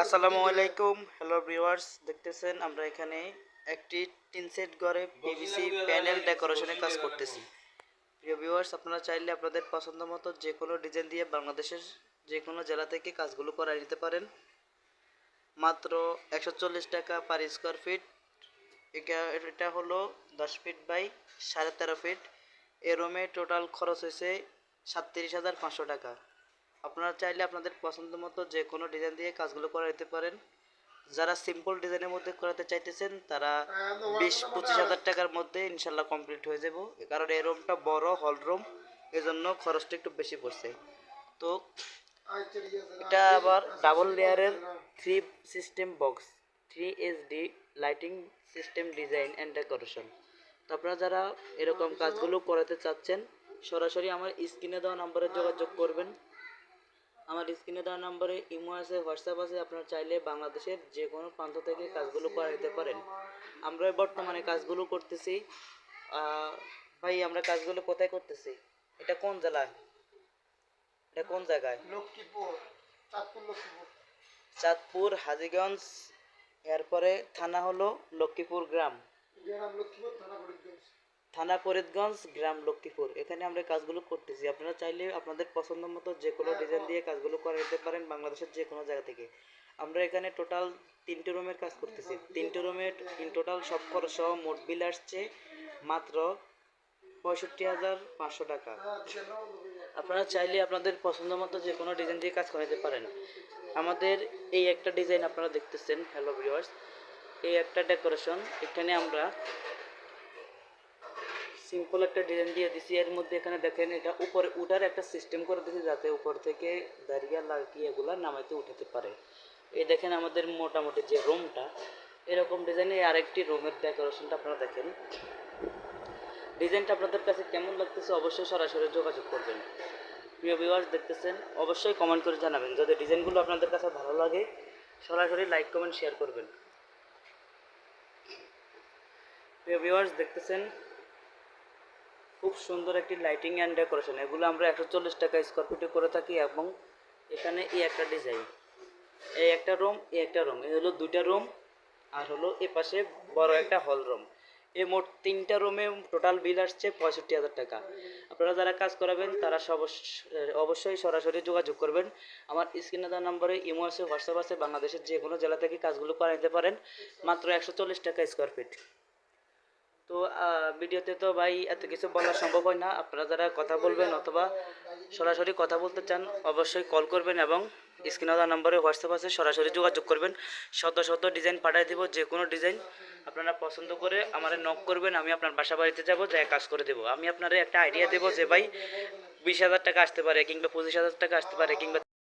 আসসালামু আলাইকুম hello viewers দেখতেছেন আমরা এখানে একটি টিন সেট ঘরে পিভিসি প্যানেল ডেকোরেশনের কাজ করতেছি। প্রিয় ভিউয়ার্স আপনারা চাইলে আপনাদের পছন্দ মতো যে কোনো ডিজাইন দিয়ে বাংলাদেশের যে কোনো জেলা থেকে কাজগুলো করাই নিতে পারেন। মাত্র একশো চল্লিশ টাকা পার স্কোয়ার ফিট এটা হলো দশ ফিট বাই সাড়ে তেরো ফিট এ রুমে টোটাল খরচ হয়েছে সাতত্রিশ হাজার পাঁচশো টাকা। আপনারা চাইলে আপনাদের পছন্দ মতো যে কোনো ডিজাইন দিয়ে কাজগুলো করে নিতে পারেন। যারা সিম্পল ডিজাইনের মধ্যে করাতে চাইতেছেন, তারা বিশ পঁচিশ হাজার টাকার মধ্যে ইনশাল্লাহ কমপ্লিট হয়ে যাব। কারণ এই রুমটা বড় হল রুম এজন্য খরচটা একটু বেশি পড়ছে। তো এটা আবার ডাবল লেয়ারের three system box three D lighting system design and decoration তো আপনারা যারা এরকম কাজগুলো করাতে চাচ্ছেন, সরাসরি আমার স্ক্রিনে দেওয়া নাম্বারে যোগাযোগ করবেন। আমার স্ক্রিনে দেওয়া নম্বরে ইমো আছে হোয়াটসঅ্যাপ আছে আপনারা চাইলে বাংলাদেশের যে কোনো প্রান্ত থেকে কাজগুলো করে নিতে পারেন। আমরা বর্তমানে কাজগুলো করতেছি। আহ, ভাই আমরা কাজগুলো কোথায় করতেছি? এটা কোন জেলায়? এটা কোন জায়গায়? লক্ষ্মীপুর চাঁদপুর লক্ষ্মীপুর। চাঁদপুর হাজিগঞ্জ এরপরে থানা হলো লক্ষ্মীপুর গ্রাম। গ্রাম লক্ষ্মীপুর থানা থানা ফরিদগঞ্জ গ্রাম লক্ষ্মীপুর। এখানে আমরা কাজগুলো করতেছি। আপনারা চাইলে আপনাদের পছন্দ মতো যে কোনো ডিজাইন দিয়ে কাজগুলো করে নিতে পারেন বাংলাদেশের যে কোনো জায়গা থেকে। আমরা এখানে টোটাল তিনটে রুমের কাজ করতেছি। তিনটে রুমের ইন টোটাল সব খরচ সহ মোট বিল আসছে মাত্র পঁয়ষট্টি হাজার পাঁচশো টাকা। আপনারা চাইলে আপনাদের পছন্দ মতো যে কোনো ডিজাইন দিয়ে কাজ করে নিতে পারেন। আমাদের এই একটা ডিজাইন আপনারা দেখতেছেন হ্যালো ভিউয়ার্স এই একটা ডেকোরেশন এখানে আমরা সিম্পল একটা ডিজাইন দিয়ে দিছি, এর মধ্যে এখানে দেখেন এটা উপরে উঠার একটা সিস্টেম করে দিয়েছি যাতে উপর থেকে দাঁড়িয়ে লাড়কি এগুলা নামাইতে উঠাতে পারে। এই দেখেন আমাদের মোটামুটি যে রুমটা এরকম ডিজাইনে আরেকটি রুমের ডেকোরেশনটা আপনারা দেখেন। ডিজাইনটা আপনাদের কাছে কেমন লাগতেছে অবশ্যই সরাসরি যোগাযোগ করবেন। প্রিয় ভিউয়ার্স দেখতেছেন, অবশ্যই কমেন্ট করে জানাবেন। যদি ডিজাইনগুলো আপনাদের কাছে ভালো লাগে, সরাসরি লাইক কমেন্ট শেয়ার করবেন। প্রিয় ভিউয়ার্স দেখতেছেন খুব সুন্দর একটি লাইটিং অ্যান্ড ডেকোরেশন এগুলো আমরা একশো চল্লিশ টাকা স্কোয়ার ফিটে করে থাকি এবং এখানে এই একটা ডিজাইন এই একটা রুম এই একটা রুম এই হলো দুইটা রুম আর হলো এ পাশে বড় একটা হল রুম এই মোট তিনটা রুমে টোটাল বিল আসছে পঁয়ষট্টি হাজার টাকা। আপনারা যারা কাজ করাবেন, তারা অবশ্যই সরাসরি যোগাযোগ করবেন। আমার স্ক্রিনে দেওয়া নম্বরে ইমো আছে, হোয়াটসঅ্যাপ আছে, বাংলাদেশের যে কোনো জেলা থেকে কাজগুলো করে নিতে পারেন। মাত্র একশো চল্লিশ টাকা স্কোয়ার ফিট তো ভিডিওতে তো ভাই এত কিছু বলা সম্ভব হয় না। আপনারা যারা কথা বলবেন অথবা সরাসরি কথা বলতে চান, অবশ্যই কল করবেন এবং স্ক্রিনে দেওয়া নম্বরে হোয়াটসঅ্যাপ আছে, সরাসরি যোগাযোগ করবেন। শত শত ডিজাইন পাঠিয়ে দেবো, যে কোনো ডিজাইন আপনারা পছন্দ করে আমার নক করবেন, আমি আপনার বাসা বাড়িতে যাব যাই কাজ করে দেবো। আমি আপনার একটা আইডিয়া দেবো যে ভাই, বিশ হাজার টাকা আসতে পারে কিংবা পঁচিশ হাজার টাকা আসতে পারে কিংবা